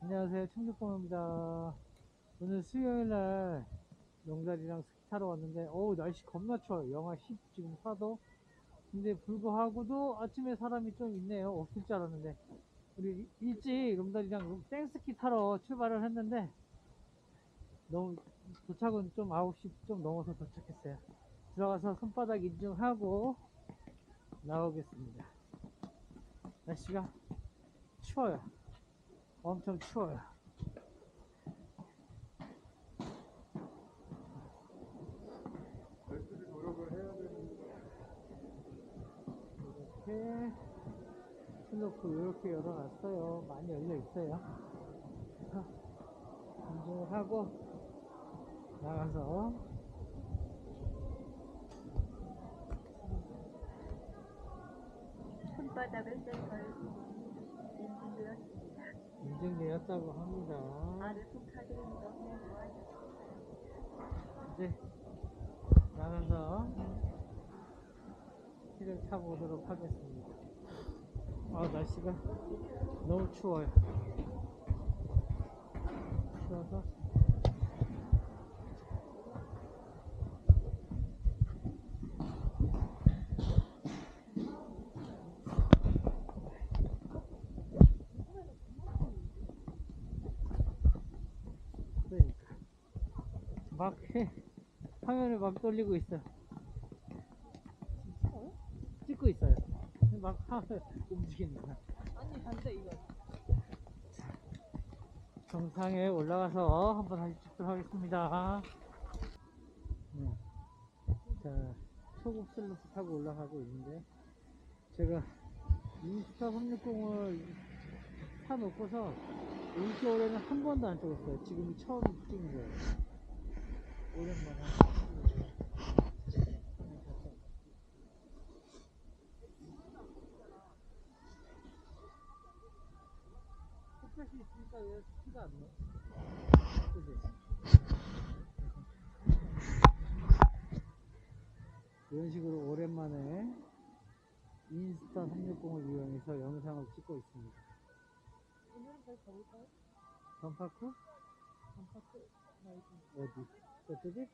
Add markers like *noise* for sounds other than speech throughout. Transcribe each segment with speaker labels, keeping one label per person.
Speaker 1: 안녕하세요. 청주공입니다. 오늘 수요일 날 용달이랑 스키 타러 왔는데, 어우, 날씨 겁나 추워요. 영하 10, 지금 4도. 근데 불구하고도 아침에 사람이 좀 있네요. 없을 줄 알았는데. 우리 일찍 용달이랑 땡스키 타러 출발을 했는데, 너무, 도착은 좀 9시 좀 넘어서 도착했어요. 들어가서 손바닥 인증하고 나오겠습니다. 날씨가 추워요. 엄청 추워요. 이렇게 슬로프 이렇게 열어놨어요. 많이 열려 있어요. 인증을 하고 나가서
Speaker 2: 손바닥을 인증되었습니다.
Speaker 1: 인증되었다고 합니다.
Speaker 2: 아래 속하게 너무
Speaker 1: 이제 나가서 키를 타보도록 하겠습니다. 아 날씨가 너무 추워요. 추워서 그러니까 막 해. 화면을 막 돌리고 있어. 찍고 있어요. 막 화면 *laughs* 움직입니다.
Speaker 2: 아니 반대 이거
Speaker 1: 정상에 올라가서 한번 다시 찍도록 하겠습니다. 네. 자, 초급 슬로프 타고 올라가고 있는데, 제가 인스타 360을 사놓고서 올 겨울에는 한 번도 안 찍었어요. 지금이 처음 찍는 거예요. 이런 식으로 오랜만에 인스타 360을 이용해서 영상을 찍고 있습니다.
Speaker 2: 오늘은 잘 가볼까요?
Speaker 1: 던파크?
Speaker 2: 반파크 말고
Speaker 1: 어디? 저쪽이?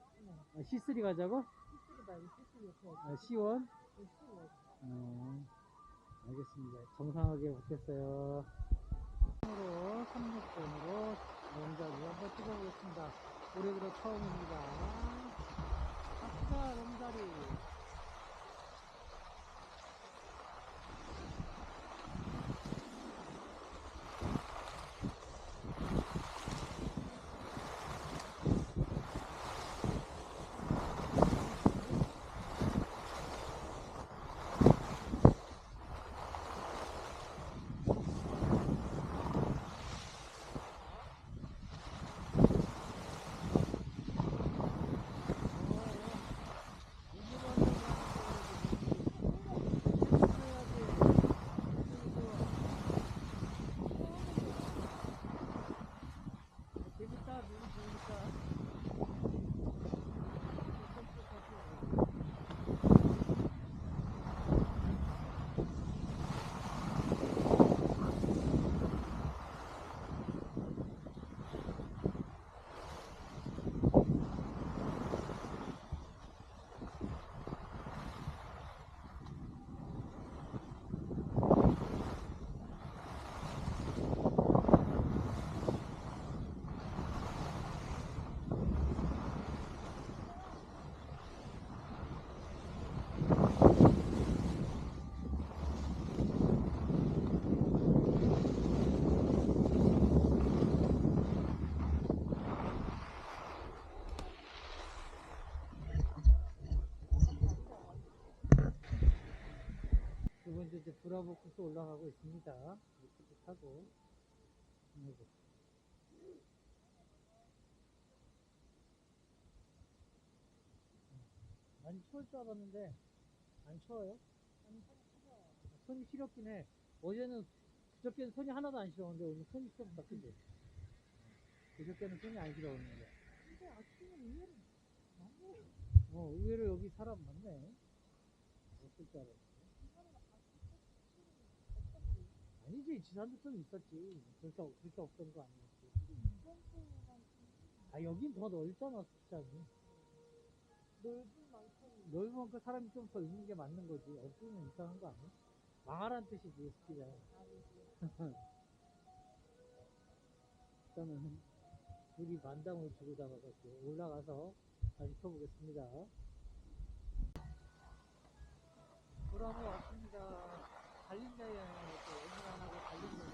Speaker 1: 아, C3 가자고?
Speaker 2: 시스리 말고 시스리 옆에
Speaker 1: 아, C1?
Speaker 2: 시스리
Speaker 1: 어, 알겠습니다. 정상하게 바뀌었어요. 으로 36번으로 롱다리 한번 찍어보겠습니다. 올해 들어 처음입니다. 갑시다, 롱다리. 두 번째 이제 브라보 코스 올라가고 있습니다. 이렇게 타고. 아이고. 많이 추울 줄 알았는데 안 추워요? 손이 시렵긴 해. 어제는 그저께는 손이 하나도 안 시려웠는데 오늘 손이 시렵다 그지? 그저께는 손이 안 시려웠는데.
Speaker 2: 근데 아침에 의외로 많이
Speaker 1: 어 의외로 여기 사람 많네. 없을 줄 알았어. 굳이 지산도 좀 있었지. 그렇게, 없- 그렇게 없던 거 아니었지. 아, 여긴 더 넓잖아, 스키장이.
Speaker 2: 넓은 만큼
Speaker 1: 넓은 만큼 사람이 좀 더 있는 게 맞는 거지. 없으면 이상한 거 아니야? 망하란 뜻이지, 스키장. 일단은 둘이 만담을 주고받아서 올라가서 다시 펴보겠습니다. 돌아오고 왔습니다. 달린다에 또 오늘 안 하고 달린다